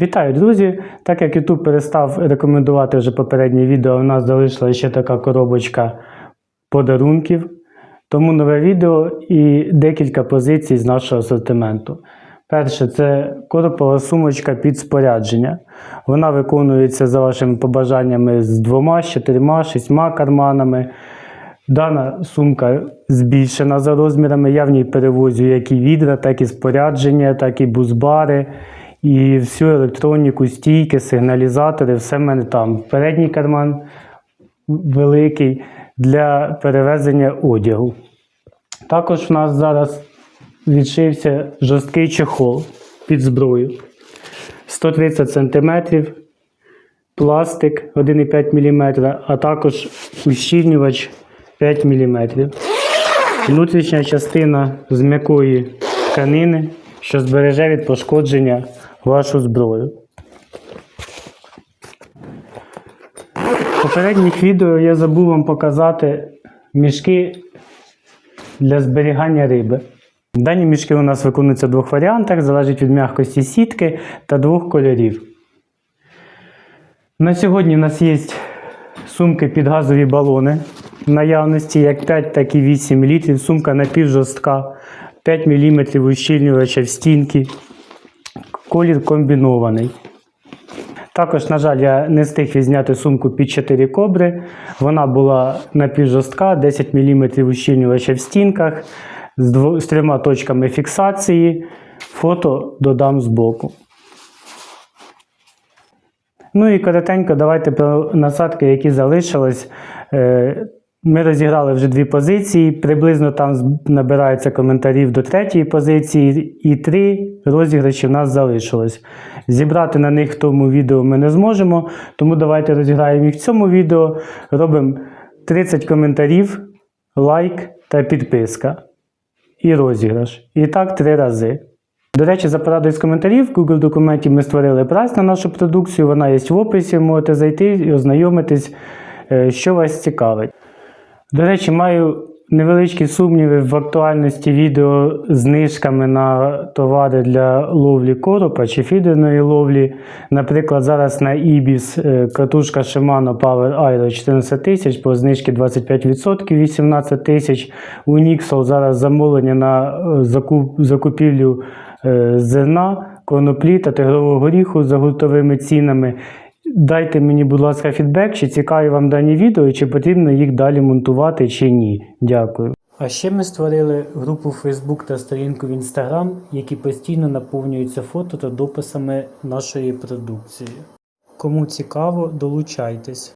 Вітаю, друзі! Так як YouTube перестав рекомендувати вже попереднє відео, у нас залишилася ще така коробочка подарунків. Тому нове відео і декілька позицій з нашого асортименту. Перше, це коропова сумочка під спорядження. Вона виконується за вашими побажаннями з двома, з чотирма, шістьма карманами. Дана сумка збільшена за розмірами. Я в ній перевозю як і відра, так і спорядження, так і бузбари, і всю електроніку, стійки, сигналізатори, все в мене там. Передній карман великий для перевезення одягу. Також в нас зараз відшився жорсткий чехол під зброю. 130 см, пластик 1,5 мм, а також ущільнювач 5 мм. Внутрішня частина з м'якої тканини, що збереже від пошкодження вашу зброю. В попередніх відео я забув вам показати мішки для зберігання риби. Дані мішки у нас виконуються в двох варіантах, залежить від м'якості сітки та двох кольорів. На сьогодні у нас є сумки під газові балони в наявності, як 5, так і 8 літрів. Сумка напівжорстка, 5 мм ущільнювача в стінки. Колір комбінований. Також, на жаль, я не встиг відзняти сумку під 4 кобри. Вона була напівжорстка, 10 мм ущільнювача в стінках з, дво, з трьома точками фіксації. Фото додам збоку. Ну і коротенько, давайте про насадки, які залишились. Ми розіграли вже дві позиції. Приблизно там набирається коментарів до третьої позиції, і три розіграші в нас залишилось. Зібрати на них в тому відео ми не зможемо, тому давайте розіграємо їх в цьому відео. Робимо 30 коментарів, лайк та підписка. І розіграш. І так три рази. До речі, за порадою з коментарів, в Google документі ми створили прайс на нашу продукцію. Вона є в описі, можете зайти і ознайомитись, е, що вас цікавить. До речі, маю невеличкі сумніви в актуальності відео з знижками на товари для ловлі коропа чи фідерної ловлі. Наприклад, зараз на Ibis е, катушка Shimano Power Aero 14 тисяч по знижці 25% 18 тисяч. У Nixol зараз замовлення на е, закуп, закупівлю е, зерна, коноплі та тигрового горіху за гуртовими цінами. Дайте мені, будь ласка, фідбек, чи цікаві вам дані відео, і чи потрібно їх далі монтувати, чи ні. Дякую. А ще ми створили групу Facebook та сторінку в Instagram, які постійно наповнюються фото та дописами нашої продукції. Кому цікаво, долучайтесь.